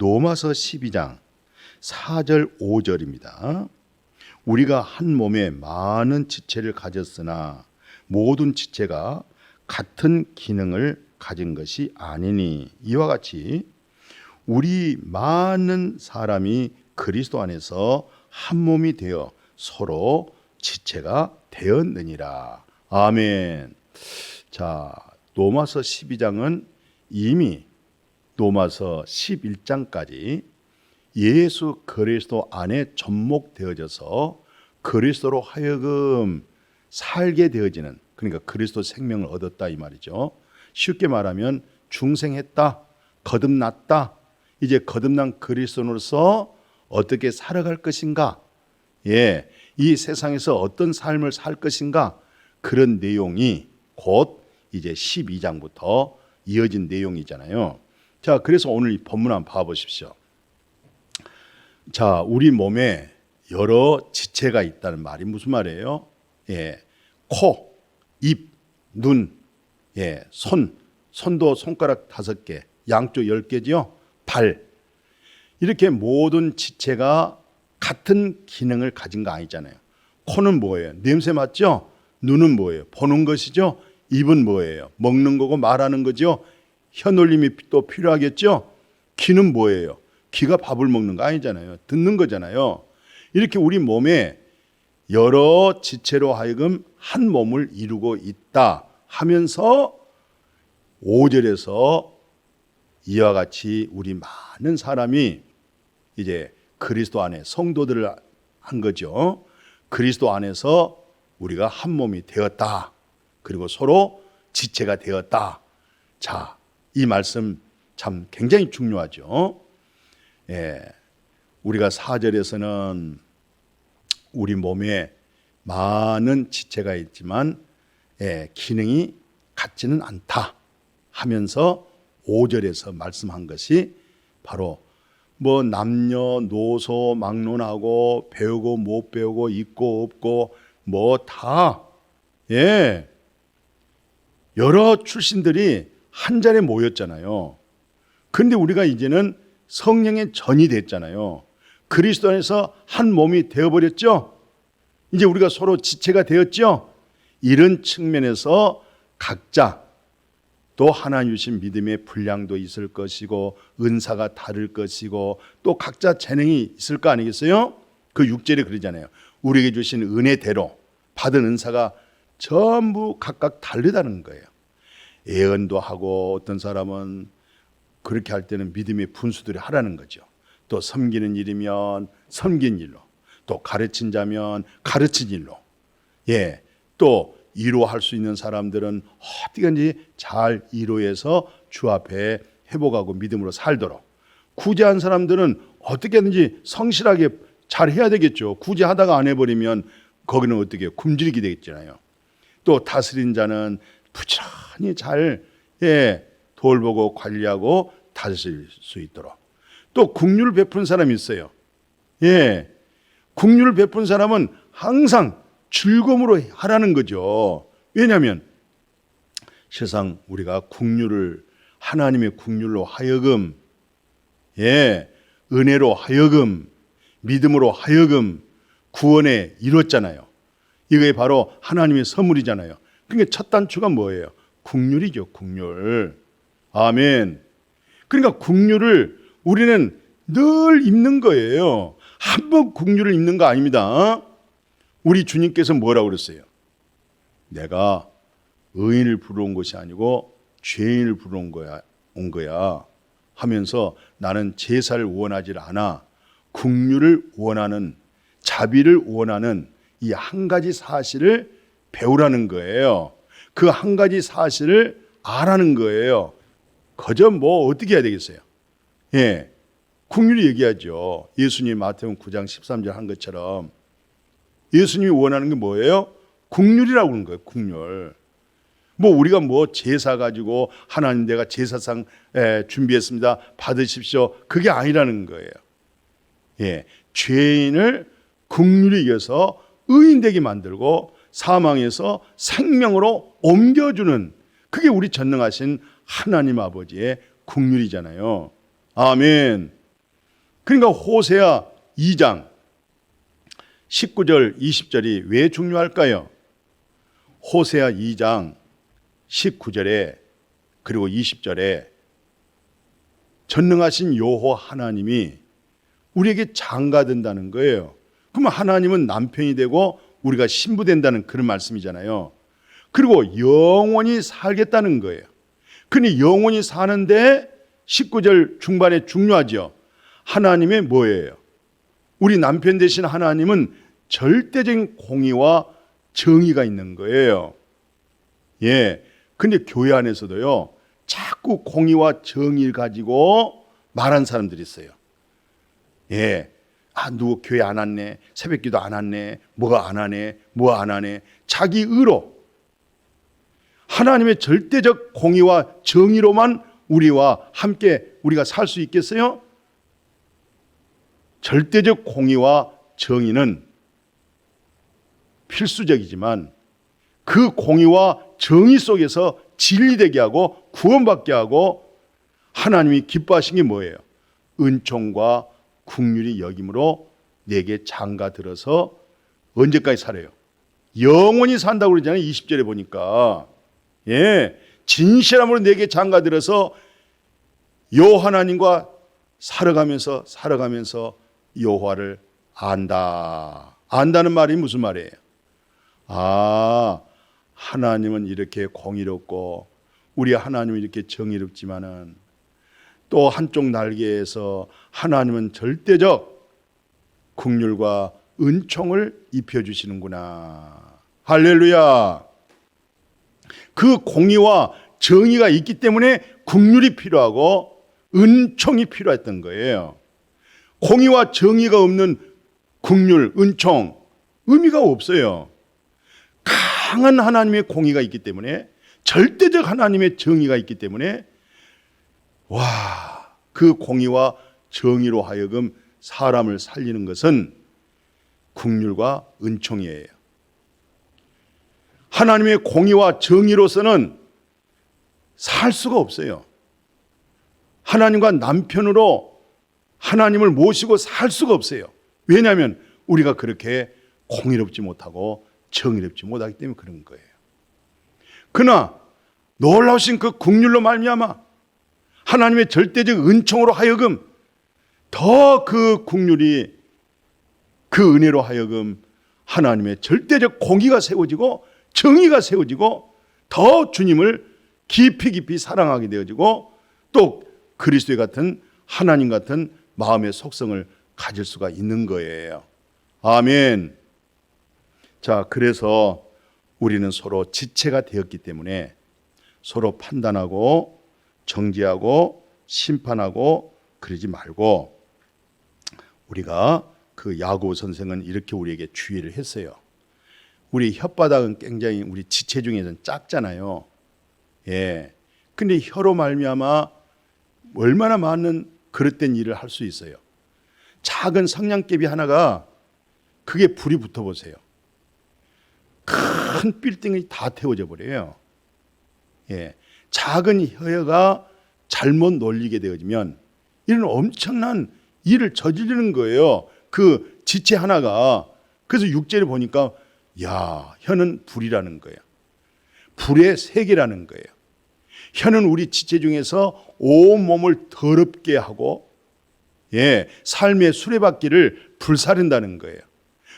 로마서 12장 4절 5절입니다. 우리가 한 몸에 많은 지체를 가졌으나 모든 지체가 같은 기능을 가진 것이 아니니 이와 같이 우리 많은 사람이 그리스도 안에서 한 몸이 되어 서로 지체가 되었느니라. 아멘. 자, 로마서 12장은 이미 로마서 11장까지 예수 그리스도 안에 접목되어져서 그리스도로 하여금 살게 되어지는 그러니까 그리스도 생명을 얻었다 이 말이죠. 쉽게 말하면 중생했다, 거듭났다. 이제 거듭난 그리스도로서 어떻게 살아갈 것인가? 예, 이 세상에서 어떤 삶을 살 것인가? 그런 내용이 곧 이제 12장부터 이어진 내용이잖아요. 자, 그래서 오늘 이 본문 한번 봐보십시오. 자, 우리 몸에 여러 지체가 있다는 말이 무슨 말이에요? 예, 코, 입, 눈, 예, 손, 손도 손가락 다섯 개, 양쪽 열 개지요. 발 이렇게 모든 지체가 같은 기능을 가진 거 아니잖아요. 코는 뭐예요? 냄새 맡죠? 눈은 뭐예요? 보는 것이죠. 입은 뭐예요? 먹는 거고 말하는 거죠. 혀놀림이 또 필요하겠죠. 귀는 뭐예요? 귀가 밥을 먹는 거 아니잖아요. 듣는 거잖아요. 이렇게 우리 몸에 여러 지체로 하여금 한 몸을 이루고 있다 하면서 5절에서 이와 같이 우리 많은 사람이 이제 그리스도 안에 성도들을 한 거죠. 그리스도 안에서 우리가 한 몸이 되었다. 그리고 서로 지체가 되었다. 자, 이 말씀 참 굉장히 중요하죠. 예. 우리가 4절에서는 우리 몸에 많은 지체가 있지만 예, 기능이 같지는 않다 하면서 5절에서 말씀한 것이 바로 뭐 남녀 노소 막론하고 배우고 못 배우고 있고 없고 뭐 다 예. 여러 출신들이 한 자리에 모였잖아요. 근데 우리가 이제는 성령의 전이 됐잖아요. 그리스도 안에서 한 몸이 되어버렸죠. 이제 우리가 서로 지체가 되었죠. 이런 측면에서 각자 또 하나님 주신 믿음의 분량도 있을 것이고 은사가 다를 것이고 또 각자 재능이 있을 거 아니겠어요? 그 6절에 그러잖아요. 우리에게 주신 은혜대로 받은 은사가 전부 각각 다르다는 거예요. 예언도 하고 어떤 사람은 그렇게 할 때는 믿음의 분수들이 하라는 거죠. 또 섬기는 일이면 섬긴 일로, 또 가르친 자면 가르친 일로, 예, 또 이로할 수 있는 사람들은 어디든지 잘 이로해서 주 앞에 회복하고 믿음으로 살도록 구제한 사람들은 어떻게든지 성실하게 잘 해야 되겠죠. 구제하다가 안 해버리면 거기는 어떻게 굶주리게 되겠잖아요. 또 다스린 자는 부지런히 잘 예, 돌보고 관리하고 다스릴 수 있도록 또 국률을 베푼 사람이 있어요. 예, 국률을 베푼 사람은 항상 즐거움으로 하라는 거죠. 왜냐하면 세상 우리가 국률을 하나님의 국률로 하여금 예 은혜로 하여금 믿음으로 하여금 구원에 이뤘잖아요. 이게 바로 하나님의 선물이잖아요. 그러니까 첫 단추가 뭐예요? 국률이죠, 국률. 아멘. 그러니까 국률을 우리는 늘 입는 거예요. 한 번 국률을 입는 거 아닙니다. 우리 주님께서 뭐라고 그랬어요? 내가 의인을 부러운 것이 아니고 죄인을 부러운 거야, 온 거야 하면서 나는 제사를 원하지 않아 국률을 원하는 자비를 원하는 이 한 가지 사실을 배우라는 거예요. 그 한 가지 사실을 아라는 거예요. 그저 뭐 어떻게 해야 되겠어요? 예. 국률이 얘기하죠. 예수님 마태복음 9장 13절 한 것처럼 예수님이 원하는 게 뭐예요? 국률이라고 하는 거예요. 국률. 뭐 우리가 뭐 제사 가지고 하나님 내가 제사상 에, 준비했습니다. 받으십시오. 그게 아니라는 거예요. 예. 죄인을 국률이 이겨서 의인 되게 만들고 사망에서 생명으로 옮겨주는 그게 우리 전능하신 하나님 아버지의 국률이잖아요. 아멘. 그러니까 호세아 2장 19절 20절이 왜 중요할까요? 호세아 2장 19절에 그리고 20절에 전능하신 여호 하나님이 우리에게 장가된다는 거예요. 그러면 하나님은 남편이 되고 우리가 신부 된다는 그런 말씀이잖아요. 그리고 영원히 살겠다는 거예요. 근데 영원히 사는데 19절 중반에 중요하죠. 하나님의 뭐예요? 우리 남편 되신 하나님은 절대적인 공의와 정의가 있는 거예요. 예. 근데 교회 안에서도요, 자꾸 공의와 정의를 가지고 말한 사람들이 있어요. 예. 아, 누구 교회 안 왔네. 새벽 기도 안 왔네. 뭐가 안 하네. 뭐 안 하네. 자기 의로. 하나님의 절대적 공의와 정의로만 우리와 함께 우리가 살 수 있겠어요? 절대적 공의와 정의는 필수적이지만 그 공의와 정의 속에서 진리되게 하고 구원받게 하고 하나님이 기뻐하신 게 뭐예요? 은총과 국률이 여김으로 내게 장가 들어서 언제까지 살아요? 영원히 산다고 그러잖아요. 20절에 보니까. 예. 진실함으로 내게 장가 들어서 요 하나님과 살아가면서 살아가면서 여호와를 안다. 안다는 말이 무슨 말이에요? 아, 하나님은 이렇게 공의롭고 우리 하나님은 이렇게 정의롭지만은 또 한쪽 날개에서 하나님은 절대적 국률과 은총을 입혀 주시는구나. 할렐루야. 그 공의와 정의가 있기 때문에 국률이 필요하고 은총이 필요했던 거예요. 공의와 정의가 없는 국률, 은총 의미가 없어요. 강한 하나님의 공의가 있기 때문에 절대적 하나님의 정의가 있기 때문에 와, 그 공의와 정의로 하여금 사람을 살리는 것은 국률과 은총이에요. 하나님의 공의와 정의로서는 살 수가 없어요. 하나님과 남편으로 하나님을 모시고 살 수가 없어요. 왜냐하면 우리가 그렇게 공의롭지 못하고 정의롭지 못하기 때문에 그런 거예요. 그러나 놀라우신 그 국률로 말미암아 하나님의 절대적 은총으로 하여금 더 그 국률이 그 은혜로 하여금 하나님의 절대적 공의가 세워지고 정의가 세워지고 더 주님을 깊이 깊이 사랑하게 되어지고 또 그리스도의 같은 하나님 같은 마음의 속성을 가질 수가 있는 거예요. 아멘. 자, 그래서 우리는 서로 지체가 되었기 때문에 서로 판단하고 정지하고 심판하고 그러지 말고 우리가 그 야고 선생은 이렇게 우리에게 주의를 했어요. 우리 혓바닥은 굉장히 우리 지체 중에서는 작잖아요. 예. 근데 혀로 말미암아 얼마나 많은 그릇된 일을 할 수 있어요. 작은 성냥개비 하나가 그게 불이 붙어 보세요. 큰 빌딩이 다 태워져 버려요. 예. 작은 혀가 잘못 놀리게 되어지면 이런 엄청난 일을 저지르는 거예요. 그 지체 하나가. 그래서 육제를 보니까 야, 혀는 불이라는 거예요. 불의 세계라는 거예요. 혀는 우리 지체 중에서 온 몸을 더럽게 하고 예, 삶의 수레바퀴를 불사른다는 거예요.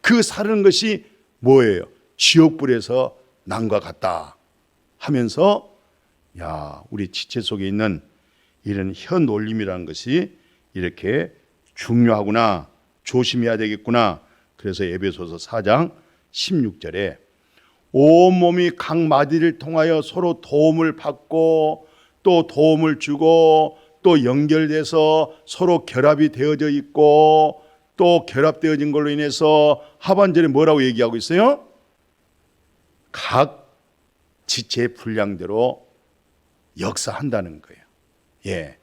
그 사르는 것이 뭐예요? 지옥불에서 난과 같다 하면서 야, 우리 지체 속에 있는 이런 혀 놀림이라는 것이 이렇게 중요하구나. 조심해야 되겠구나. 그래서 에베소서 4장 16절에 온 몸이 각 마디를 통하여 서로 도움을 받고 또 도움을 주고 또 연결돼서 서로 결합이 되어져 있고 또 결합되어진 걸로 인해서 하반절에 뭐라고 얘기하고 있어요? 각 지체의 분량대로 역사한다는 거예요. 예.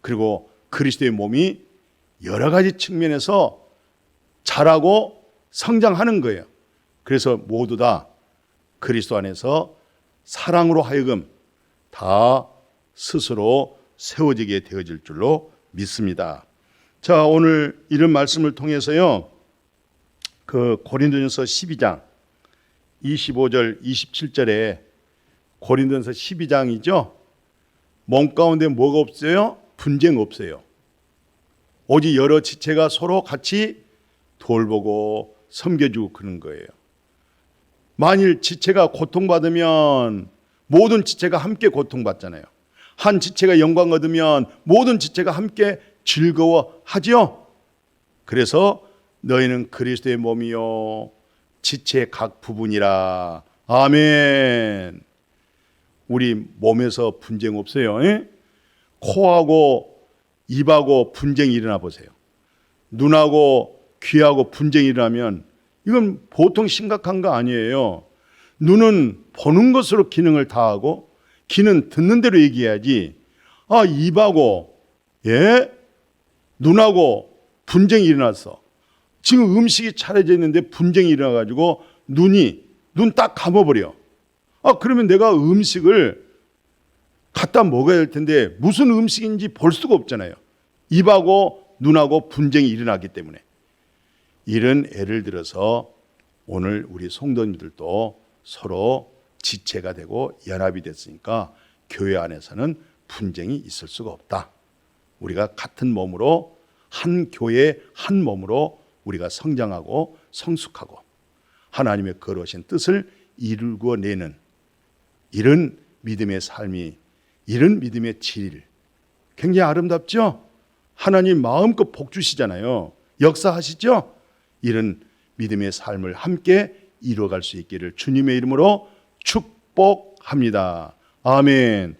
그리고 그리스도의 몸이 여러 가지 측면에서 자라고 성장하는 거예요. 그래서 모두 다 그리스도 안에서 사랑으로 하여금 다 스스로 세워지게 되어질 줄로 믿습니다. 자, 오늘 이런 말씀을 통해서요. 그 고린도전서 12장 25절 27절에 고린도전서 12장이죠. 몸 가운데 뭐가 없어요? 분쟁 없어요. 오직 여러 지체가 서로 같이 돌보고 섬겨주고 그런 거예요. 만일 지체가 고통받으면 모든 지체가 함께 고통받잖아요. 한 지체가 영광 얻으면 모든 지체가 함께 즐거워하지요. 그래서 너희는 그리스도의 몸이요 지체 각 부분이라. 아멘. 우리 몸에서 분쟁 없어요. 예? 코하고 입하고 분쟁이 일어나 보세요. 눈하고 귀하고 분쟁이 일어나면 이건 보통 심각한 거 아니에요. 눈은 보는 것으로 기능을 다하고 귀는 듣는 대로 얘기해야지. 아, 입하고 예? 눈하고 분쟁이 일어났어. 지금 음식이 차려져 있는데 분쟁이 일어나 가지고 눈이 눈 딱 감아 버려. 아, 그러면 내가 음식을 갖다 먹어야 할 텐데 무슨 음식인지 볼 수가 없잖아요. 입하고 눈하고 분쟁이 일어나기 때문에 이런 예를 들어서 오늘 우리 성도님들도 서로 지체가 되고 연합이 됐으니까 교회 안에서는 분쟁이 있을 수가 없다. 우리가 같은 몸으로 한 교회 한 몸으로 우리가 성장하고 성숙하고 하나님의 거룩하신 뜻을 이루고 내는 이런 믿음의 삶이 이런 믿음의 질 굉장히 아름답죠? 하나님 마음껏 복 주시잖아요. 역사하시죠? 이런 믿음의 삶을 함께 이루어갈 수 있기를 주님의 이름으로 축복합니다. 아멘.